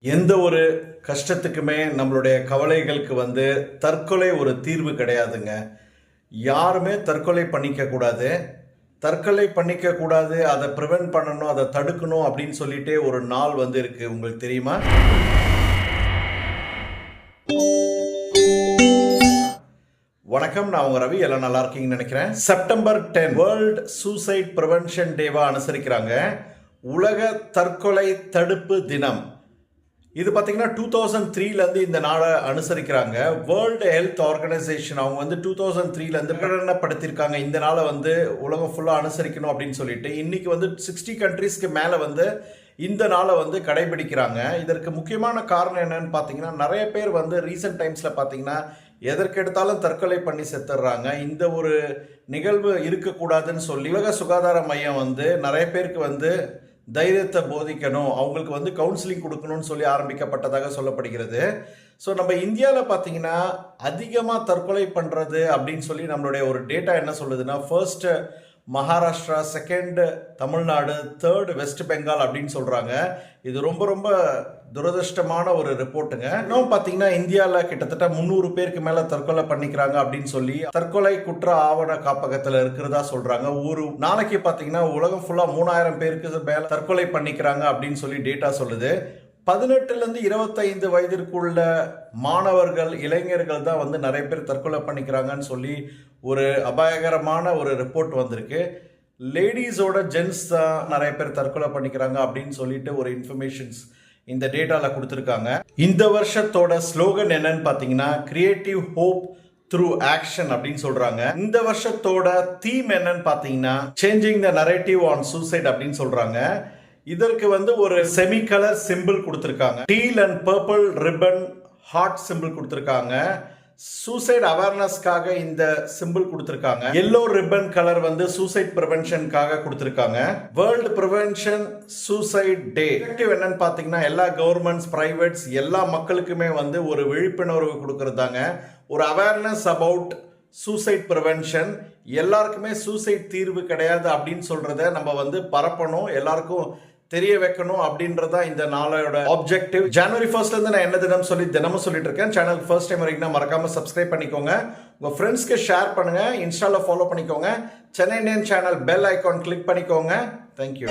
எந்த ஒரு கஷ்டத்துக்குமே நம்மளுடைய கவலைகளுக்கு வந்து தற்கொலை ஒரு தீர்வு கிடையாதுங்க. யாருமே தற்கொலை பண்ணிக்க கூடாது. தற்கொலை பண்ணிக்க கூடாது அதை ப்ரிவென்ட் பண்ணணும் அதை தடுக்கணும் அப்படின்னு சொல்லிட்டே ஒரு நாள் வந்து இருக்கு. உங்களுக்கு தெரியுமா? வணக்கம் நான் உங்க ரவி. எல்லாம் நல்லா இருக்கீங்கன்னு நினைக்கிறேன். September ten world suicide prevention டேவா அனுசரிக்கிறாங்க. உலக தற்கொலை தடுப்பு தினம். இது பார்த்தீங்கன்னா டூ தௌசண்ட் த்ரீலேருந்து இந்த நாளை அனுசரிக்கிறாங்க. வேர்ல்டு ஹெல்த் ஆர்கனைசேஷன் அவங்க வந்து டூ தௌசண்ட் த்ரீலேருந்து பிரகடனப்படுத்தியிருக்காங்க. இந்த நாளை வந்து உலகம் ஃபுல்லாக அனுசரிக்கணும் அப்படின்னு சொல்லிட்டு. இன்றைக்கி வந்து சிக்ஸ்டி கண்ட்ரீஸ்க்கு மேலே வந்து இந்த நாளை வந்து கடைபிடிக்கிறாங்க. இதற்கு முக்கியமான காரணம் என்னன்னு பார்த்தீங்கன்னா நிறைய பேர் வந்து ரீசெண்ட் டைம்ஸில் பார்த்தீங்கன்னா எதற்கெடுத்தாலும் தற்கொலை பண்ணி செத்துடுறாங்க இந்த ஒரு நிகழ்வு இருக்கக்கூடாதுன்னு சொல்லி உலக சுகாதார மையம் வந்து நிறைய பேருக்கு வந்து தைரியத்தை போதிக்கணும். அவங்களுக்கு வந்து கவுன்சிலிங் கொடுக்கணும்னு சொல்லி ஆரம்பிக்கப்பட்டதாக சொல்லப்படுகிறது. ஸோ நம்ம இந்தியாவில் பார்த்தீங்கன்னா அதிகமாக தற்கொலை பண்ணுறது அப்படின்னு சொல்லி நம்மளுடைய ஒரு டேட்டா என்ன சொல்லுதுன்னா first Maharashtra second Tamil Nadu third West Bengal அப்படின்னு சொல்கிறாங்க இது ரொம்ப ரொம்ப துரதிருஷ்டமான ஒரு ரிப்போர்ட்டுங்க இன்னும் பார்த்தீங்கன்னா இந்தியாவில் கிட்டத்தட்ட முந்நூறு பேருக்கு மேலே தற்கொலை பண்ணிக்கிறாங்க அப்படின்னு சொல்லி தற்கொலை குற்ற ஆவண காப்பகத்தில் இருக்கிறதா சொல்கிறாங்க ஒரு நாளைக்கு பார்த்தீங்கன்னா உலகம் ஃபுல்லாக மூணாயிரம் பேருக்கு மேலே தற்கொலை பண்ணிக்கிறாங்க அப்படின்னு சொல்லி டேட்டா சொல்லுது. பதினெட்டுலேருந்து இருபத்தைந்து வயதிற்குள்ள மாணவர்கள் இளைஞர்கள் தான் வந்து நிறைய பேர் தற்கொலை பண்ணிக்கிறாங்கன்னு சொல்லி ஒரு அபாயகரமான ஒரு ரிப்போர்ட் வந்திருக்கு. லேடிஸோட ஜென்ஸ் தான் நிறைய பேர் தற்கொலை பண்ணிக்கிறாங்க அப்படின்னு சொல்லிட்டு ஒரு இன்ஃபர்மேஷன்ஸ் இந்த டேட்டாவில் கொடுத்துருக்காங்க. இந்த வருஷத்தோட ஸ்லோகன் என்னன்னு பார்த்தீங்கன்னா கிரியேட்டிவ் ஹோப் த்ரூ ஆக்ஷன் அப்படின்னு சொல்றாங்க. இந்த வருஷத்தோட தீம் என்னன்னு பார்த்தீங்கன்னா changing the narrative on suicide அப்படின்னு சொல்றாங்க. இதற்கு வந்து ஒரு செமி கலர் சிம்பிள் கொடுத்துருக்காங்க. Teal and purple ribbon heart symbol கொடுத்துருக்காங்க. சூசைட் அவேர்னஸ்க்காக இந்த சிம்பிள் கொடுத்துருக்காங்க. எல்லோ ரிப்பன் கலர் வந்து சூசைட் ப்ரிவென்ஷனுக்காக கொடுத்துருக்காங்க. வேர்ல்டு ப்ரிவென்ஷன் சூசைட் டே என்னன்னு பார்த்தீங்கன்னா எல்லா கவர்மெண்ட்ஸ் பிரைவேட்ஸ் எல்லா மக்களுக்குமே வந்து ஒரு விழிப்புணர்வு கொடுக்கறதாங்க. ஒரு அவேர்னஸ் அபவுட் சூசைட் ப்ரிவென்ஷன் எல்லாருக்குமே சூசைட் தீர்வு கிடையாது அப்படின்னு சொல்றத நம்ம வந்து பரப்பணும். எல்லாருக்கும் தெரிய வைக்கணும் அப்படின்றதா இந்த நாளோட ஆப்ஜெக்டிவ் ஜனவரி ஃபர்ஸ்ட்ல இருந்து நான் என்ன தினம் சொல்லி தினமும் சொல்லிட்டு இருக்கேன். சேனல் ஃபர்ஸ்ட் டைம் வரைக்கும் மறக்காம சப்ஸ்கிரைப் பண்ணிக்கோங்க. உங்க ஃப்ரெண்ட்ஸ்க்கு ஷேர் பண்ணுங்க. இன்ஸ்டால ஃபாலோ பண்ணிக்கோங்க. Chennai name channel bell icon click பண்ணிக்கோங்க. Thank you